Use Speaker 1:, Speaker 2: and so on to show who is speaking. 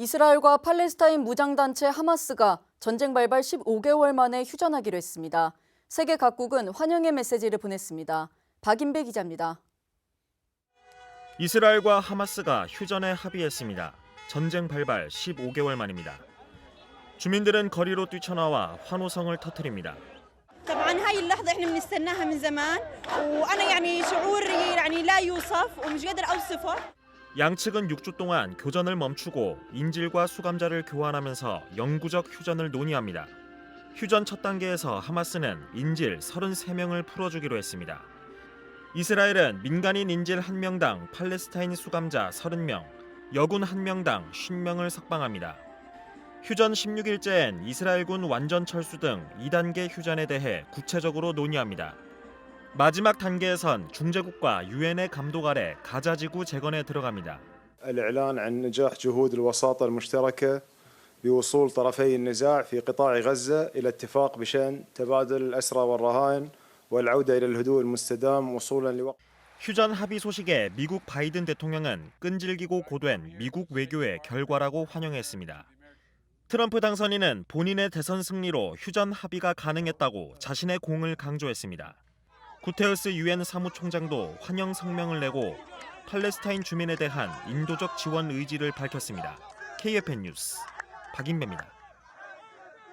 Speaker 1: 이스라엘과 팔레스타인 무장단체 하마스가 전쟁 발발 15개월 만에 휴전하기로 했습니다. 세계 각국은 환영의 메시지를 보냈습니다. 박인배 기자입니다.
Speaker 2: 이스라엘과 하마스가 휴전에 합의했습니다. 전쟁 발발 15개월 만입니다. 주민들은 거리로 뛰쳐나와 환호성을 터뜨립니다.
Speaker 3: طبعا هاي اللحظة احنا بنستناها من زمان وانا يعني شعوري يعني لا يوصف ومش قادر اوصفه
Speaker 2: 양측은 6주 동안 교전을 멈추고 인질과 수감자를 교환하면서 영구적 휴전을 논의합니다. 휴전 첫 단계에서 하마스는 인질 33명을 풀어주기로 했습니다. 이스라엘은 민간인 인질 1명당 팔레스타인 수감자 30명, 여군 1명당 50명을 석방합니다. 휴전 16일째엔 이스라엘군 완전 철수 등 2단계 휴전에 대해 구체적으로 논의합니다. 마지막 단계에선 중재국과 유엔의 감독 아래 가자 지구 재건에 들어갑니다.
Speaker 4: الإعلان عن نجاح جهود الوساطة المشتركة بوصول طرفي النزاع في قطاع غزة إلى اتفاق بشأن تبادل الأسرى والرهائن والعودة إلى الهدوء المستدام وصولا لوقت
Speaker 2: 휴전 합의 소식에 미국 바이든 대통령은 끈질기고 고된 미국 외교의 결과라고 환영했습니다. 트럼프 당선인은 본인의 대선 승리로 휴전 합의가 가능했다고 자신의 공을 강조했습니다. 구테우스 유엔 사무총장도 환영 성명을 내고 팔레스타인 주민에 대한 인도적 지원 의지를 밝혔습니다. KFN 뉴스 박인배입니다.